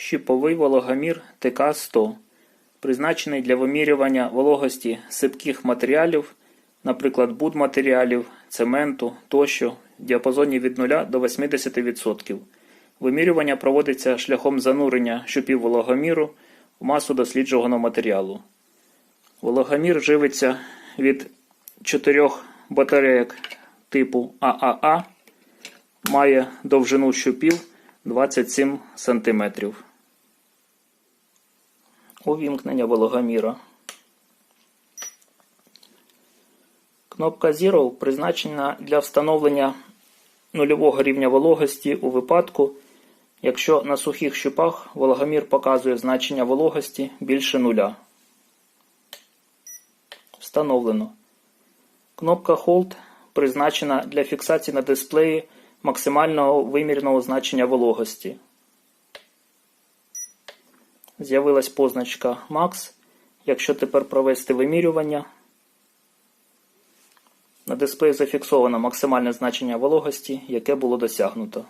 Щіповий вологомір ТК-100, призначений для вимірювання вологості сипких матеріалів, наприклад, будматеріалів, цементу тощо, в діапазоні від 0 до 80%. Вимірювання проводиться шляхом занурення щупів вологоміру в масу досліджуваного матеріалу. Вологомір живиться від чотирьох батарейок типу ААА, має довжину щупів 27 см. Увімкнення вологоміра. Кнопка Zero призначена для встановлення нульового рівня вологості у випадку, якщо на сухих щупах вологомір показує значення вологості більше нуля. Встановлено. Кнопка Hold призначена для фіксації на дисплеї максимального вимірного значення вологості. З'явилась позначка Max. Якщо тепер провести вимірювання, на дисплеї зафіксовано максимальне значення вологості, яке було досягнуто.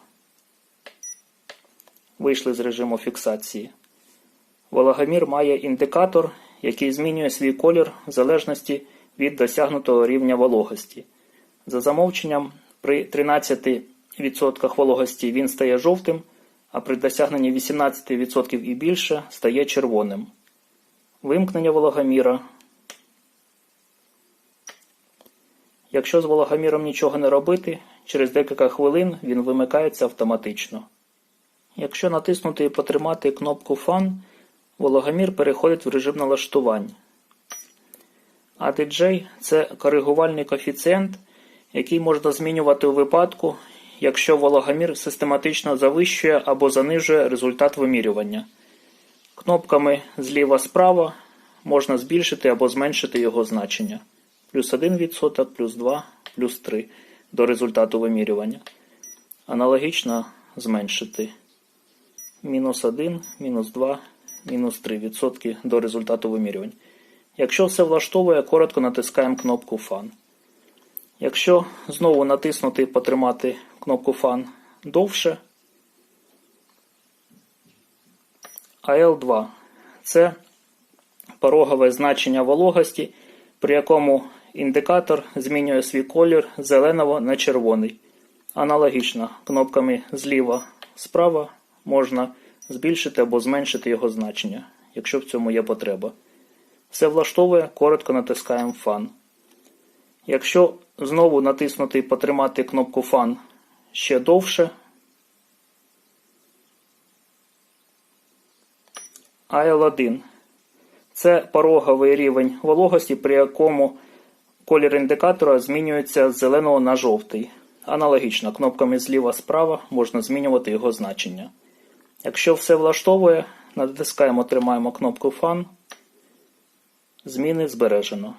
Вийшли з режиму фіксації. Вологомір має індикатор, який змінює свій колір в залежності від досягнутого рівня вологості. За замовченням, при 13% вологості він стає жовтим, а при досягненні 18% і більше стає червоним. Вимкнення вологоміра. Якщо з вологоміром нічого не робити, через декілька хвилин він вимикається автоматично. Якщо натиснути і потримати кнопку Fan, вологомір переходить в режим налаштувань. А DJ – це коригувальний коефіцієнт, який можна змінювати у випадку, якщо вологомір систематично завищує або занижує результат вимірювання. Кнопками зліва-справа можна збільшити або зменшити його значення. Плюс 1%, плюс 2, плюс 3 до результату вимірювання. Аналогічно зменшити мінус 1, мінус 2, мінус 3% до результату вимірювань. Якщо все влаштовує, коротко натискаємо кнопку Fan. Якщо знову натиснути і потримати кнопку Fan довше, АЛ2 це порогове значення вологості, при якому індикатор змінює свій колір з зеленого на червоний. Аналогічно кнопками зліва справа можна збільшити або зменшити його значення, якщо в цьому є потреба. Все влаштовує, коротко натискаємо Fan. Якщо знову натиснути і потримати кнопку Fan ще довше, AL1 це пороговий рівень вологості, при якому колір індикатора змінюється з зеленого на жовтий. Аналогічно, кнопками зліва-справа можна змінювати його значення. Якщо все влаштовує, натискаємо тримаємо кнопку Fan. Зміни збережено.